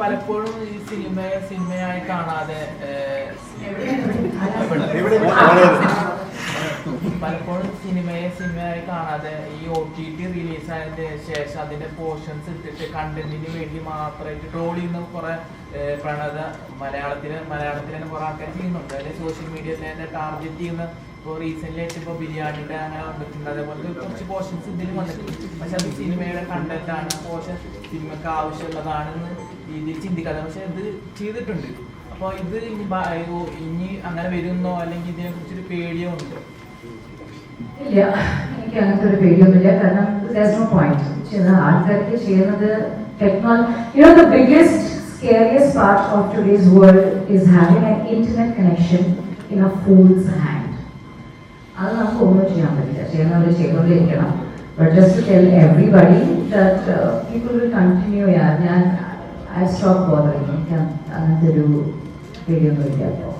പലപ്പോഴും ഈ സിനിമയെ സിനിമയായി കാണാതെ പലപ്പോഴും സിനിമയെ സിനിമയായി കാണാതെ ഈ ഒ ടി ടി റിലീസ് ആയതിന് ശേഷം അതിന്റെ പോർഷൻസ് ഇട്ടിട്ട് കണ്ടന്റിന് വേണ്ടി മാത്രമായിട്ട് ട്രോൾ ചെയ്യുന്ന കുറെ പ്രണത മലയാളത്തിൽ മലയാളത്തിൽ തന്നെ കുറെ ആൾക്കാർ ചെയ്യുന്നുണ്ട്. അതിന്റെ സോഷ്യൽ മീഡിയയിൽ തന്നെ ടാർഗറ്റ് ചെയ്യുന്ന ഇപ്പോൾ റീസെന്റ് ആയിട്ട് ഇപ്പോൾ ബിരിയാണിയുടെ അങ്ങനെ വന്നിട്ടുണ്ട്. അതേപോലെ കുറച്ച് പോർഷൻസ് ഇതിൽ വന്നിട്ടുണ്ട്. പക്ഷെ അത് സിനിമയുടെ കണ്ടന്റ് ആണ്. പോർഷൻ സിനിമക്ക് ആവശ്യമുള്ളതാണെന്ന് രീതിയിൽ ചിന്തിക്കാതെ. പക്ഷെ ഇത് ചെയ്തിട്ടുണ്ട്. അപ്പോൾ ഇത് ഇനി ഇനി അങ്ങനെ വരുന്നോ? അല്ലെങ്കിൽ ഇതിനെ കുറിച്ചൊരു പേടിയോ ഉണ്ട്? ഇല്ല. എനിക്ക് അങ്ങനത്തെ ഒരു പേടിയൊന്നുമില്ല. കാരണം നോ പോയിന്റ് ചെയ്യുന്ന ആൾക്കാർക്ക് ചെയ്യുന്നത് technology you know the biggest scariest part of today's world is having an internet connection in a fool's hand അത് നമുക്ക് ഒന്നും ചെയ്യാൻ പറ്റില്ല. ചെയ്യുന്നവർ ചെയ്തുകൊണ്ടിരിക്കണം but just tell everybody that people will continue ചെയ്യാൻ ഞാൻ ഐ സ്റ്റോപ്പ് ബോധറിങ് എനിക്ക് അങ്ങനത്തെ ഒരു പേടിയൊന്നുമില്ല അപ്പോൾ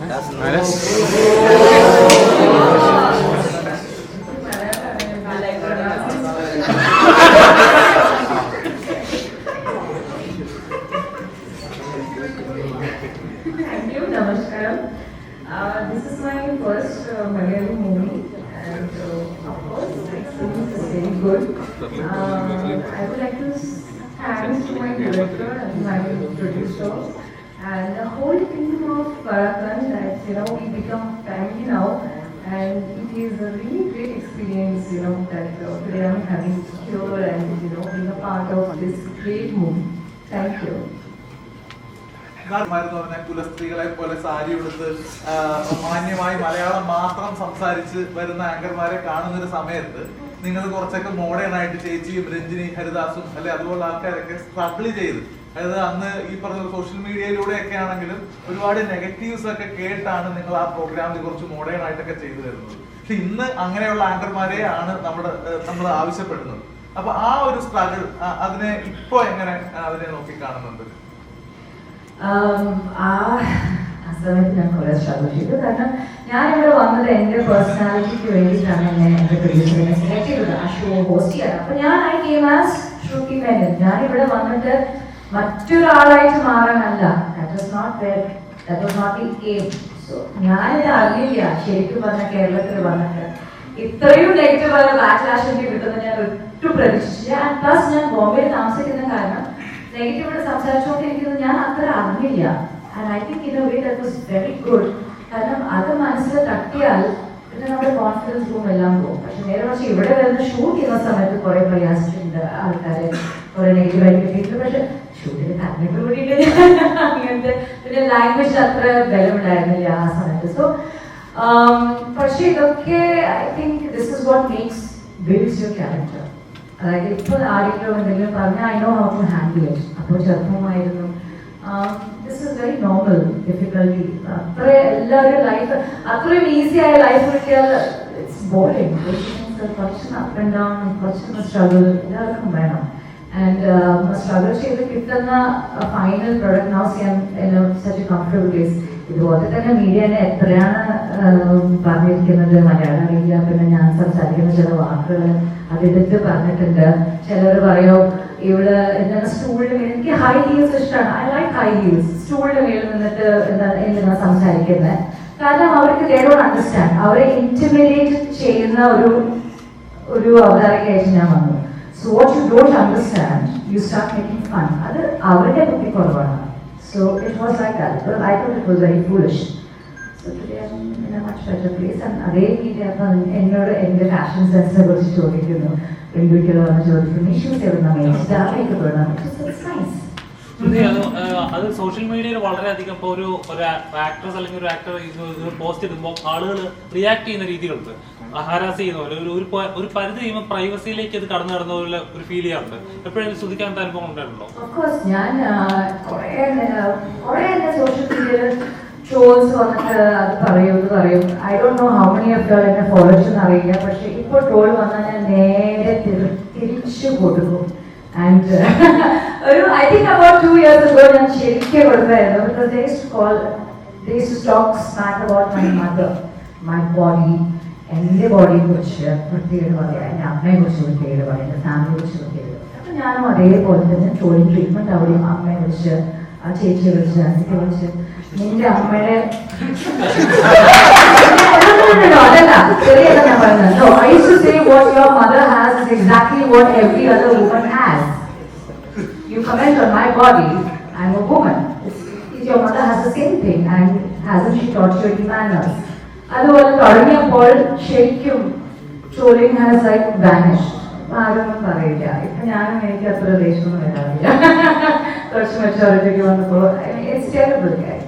That's you, Namaskaram. Uh, this is my first uh, Malayalam movie, and uh, of course, experience is very good. Uh, I would like to thank to my director and my producer, and the whole team of Karakan that you know we become family now, and it is a really great experience, you know, that uh, today I'm having here and you know being a part of this great movie. Thank you. പറഞ്ഞാൽ കുലസ്ത്രീകളെ പോലെ സാരി ഉടുത്ത് മാന്യമായി മലയാളം മാത്രം സംസാരിച്ച് വരുന്ന ആങ്കർമാരെ കാണുന്ന ഒരു സമയത്ത് നിങ്ങൾ കുറച്ചൊക്കെ മോഡേൺ ആയിട്ട് ചേച്ചിയും രഞ്ജിനി ഹരിദാസും അല്ലെ അതുപോലെ ആൾക്കാരൊക്കെ സ്ട്രഗിൾ ചെയ്ത്. അതായത് അന്ന് ഈ പറഞ്ഞ സോഷ്യൽ മീഡിയയിലൂടെ ഒക്കെ ആണെങ്കിലും ഒരുപാട് നെഗറ്റീവ്സ് ഒക്കെ കേട്ടാണ് നിങ്ങൾ ആ പ്രോഗ്രാമിൽ കുറച്ച് മോഡേൺ ആയിട്ടൊക്കെ ചെയ്തു വരുന്നത്. പക്ഷെ ഇന്ന് അങ്ങനെയുള്ള ആങ്കർമാരെ ആണ് നമ്മുടെ നമ്മൾ ആവശ്യപ്പെടുന്നത്. അപ്പൊ ആ ഒരു സ്ട്രഗിൾ അതിനെ ഇപ്പോ എങ്ങനെ അതിനെ നോക്കി കാണുന്നുണ്ട്? ഞാൻ ഇവിടെ വന്നത് എന്റെ പേഴ്സണാലിറ്റിക്ക് വേണ്ടിയിട്ടാണ് എന്നെ പ്രൊഡ്യൂസറിനെ സെലക്ട് ചെയ്തത്. ആ ഷോ ഹോസ്റ്റ് ചെയ്യാൻ. അപ്പൊ ഞാൻ I came as Shuki Menon ഞാൻ ഇവിടെ വന്നിട്ട് മറ്റൊരാളായിട്ട് മാറാനല്ല. അറിയില്ല. ശരിക്കും പറഞ്ഞ കേരളത്തിൽ വന്നിട്ട്. ഇത്രയും നെഗറ്റീവായ ബാക്ക്ലാഷ് എനിക്ക് കിട്ടുന്ന ഞാൻ ഒട്ടും പ്രതീക്ഷിച്ചില്ല. ആൻഡ് പ്ലസ് ഞാൻ ബോംബെയിൽ താമസിക്കുന്ന കാരണം നെഗറ്റീവായിട്ട് സംസാരിച്ചുകൊണ്ടിരിക്കുന്നത് ഞാൻ അത്ര അറിഞ്ഞില്ല. And I think in a way that was very good കാരണം അത് മനസ്സിൽ തട്ടിയാൽ പിന്നെ നമ്മുടെ കോൺഫിഡൻസ് റൂം എല്ലാം പോകും. പക്ഷെ നേരെ പക്ഷെ ഇവിടെ വരുന്ന ഷൂട്ട് ചെയ്യുന്ന സമയത്ത് കുറെ പ്രയാസിച്ചിട്ടുണ്ട് ആൾക്കാരെ. കുറെ നെഗറ്റീവായിട്ട് കിട്ടിയിട്ടുണ്ട്. പക്ഷെ ഷൂട്ടിന് കറങ്ങിട്ട് കൂടിയിട്ട് അങ്ങനത്തെ പിന്നെ ലാംഗ്വേജ് അത്ര ബലമുണ്ടായിരുന്നില്ല ആ സമയത്ത്. സോ പക്ഷെ ഇതൊക്കെ I think this is what makes builds your character അതായത് ഇപ്പോൾ ആരെങ്കിലും എന്തെങ്കിലും പറഞ്ഞ I know how to handle it അപ്പോൾ ചെറുപ്പമായിരുന്നു. This is very normal difficulty അത്ര എല്ലാവരും ലൈഫ് അത്രയും ഈസി ആയ ലൈഫ് കിട്ടിയാൽ കുറച്ച് അപ്പ് ആൻഡ് ഡൗൺ കുറച്ച് സ്ട്രഗിൾ എല്ലാവർക്കും വേണം. ആൻഡ് സ്ട്രഗിൾ ചെയ്ത് കിട്ടുന്ന ഫൈനൽ പ്രൊഡക്റ്റ് നൗ ചെയ്യാൻ സച്ച് കംഫർട്ടബിൾ പ്ലേസ് ഇതുപോലെ തന്നെ മീഡിയനെ എത്രയാണ് പറഞ്ഞിരിക്കുന്നത് മലയാളം അറിയില്ല പിന്നെ ഞാൻ സംസാരിക്കുന്ന ചില വാക്കുകൾ അതെടുത്ത് പറഞ്ഞിട്ടുണ്ട്. ചിലർ പറയോ ഇവിടെ എന്താണ് സ്റ്റൂളിന് മേൽ എനിക്ക് ഹൈ ഹീൽസ് ഇഷ്ടമാണ് ഐ ലൈക്ക് ഹൈ ഹീൽസ് സ്റ്റൂളിന് മേൽ നിന്നിട്ട് എന്താണ് എന്താണ് സംസാരിക്കുന്നത് കാരണം അവർക്ക് ദേ അണ്ടർസ്റ്റാൻഡ് അവരെ ഇന്റിമിഡേറ്റ് ചെയ്യുന്ന ഒരു ഒരു അവതാരകയായിട്ട് ഞാൻ വന്നു. So what you don't understand you start making fun അത് അവരുടെ കുട്ടി കുറവാണ് so it was like that I thought it was very foolish അതേ എന്നോട് എന്റെ ഫാഷൻ സെൻസിനെ കുറിച്ച് ചോദിക്കുന്നു പെൺകുട്ടികൾ വന്ന് ചോദിക്കുന്നു ഇഷ്യൂസ് എവിടെ അത് സോഷ്യൽ മീഡിയയിൽ വളരെയധികം ഇപ്പോൾ ഒരു ഒരു ആക്ട്രസ് അല്ലെങ്കിൽ ഒരു ആക്ടർ പോസ്റ്റ് ഇടുമ്പോൾ ആളുകൾ റിയാക്ട് ചെയ്യുന്ന രീതികളുണ്ട് ഹരാസ് ചെയ്യുന്ന പോലെ ഒരു ഒരു പരിധി കഴിയുമ്പോൾ പ്രൈവസിയിലേക്ക് അത് കടന്നു കടന്ന പോലെ ഒരു ഫീൽ ചെയ്യാറുണ്ട്. എപ്പോഴും ശ്രദ്ധിക്കാൻ അനുഭവം ഉണ്ടായിട്ടുണ്ടോ? ഞാൻ ട്രോൾസ് വന്നിട്ട് അത് പറയും ഇത് പറയും. I don't know how many of your എന്നെ ഫോളോ ചെയ്യുന്ന അറിയില്ല പക്ഷെ ഇപ്പോൾ ട്രോൾ വന്നാൽ ഞാൻ നേരെ തിരി- തിരിച്ചു കൊടുക്കും. ആൻഡ് ഒരു I think about two years ago ഞാൻ ശരിക്കും കൊടുക്കായിരുന്നു call they talk smart about my mother my body എന്റെ ബോഡിയെ കുറിച്ച് വൃത്തികേട് പറയാം എന്റെ അമ്മയെ കുറിച്ച് വൃത്തികേട് പറയാം എന്റെ ഫാമിലിയെ കുറിച്ച് വൃത്തികേട് അപ്പൊ ഞാനും അതേപോലെ തന്നെ ട്രോളിങ് ട്രീറ്റ്മെന്റ് അവിടെയും അമ്മയെ വിളിച്ച് ആ ചേച്ചിയെ വിളിച്ച് അനിയെ വിളിച്ച് നിന്റെ അമ്മയുടെ അതല്ല ശരിയല്ല ഞാൻ പറയുന്നത് No, I used to say what your mother has is exactly what every other woman has. You comment on my body, I'm a woman. It's, it's your mother has the same thing and hasn't she taught you any manners? അതുപോലെ തുടങ്ങിയപ്പോൾ ശരിക്കും trawling has like vanish ആരൊന്നും പറയില്ല ഇപ്പൊ ഞാനും എനിക്ക് അത്ര ദേഷ്യമൊന്നും വരാറില്ല Lakshmachara, did you want to? I mean, it's terrible, guys.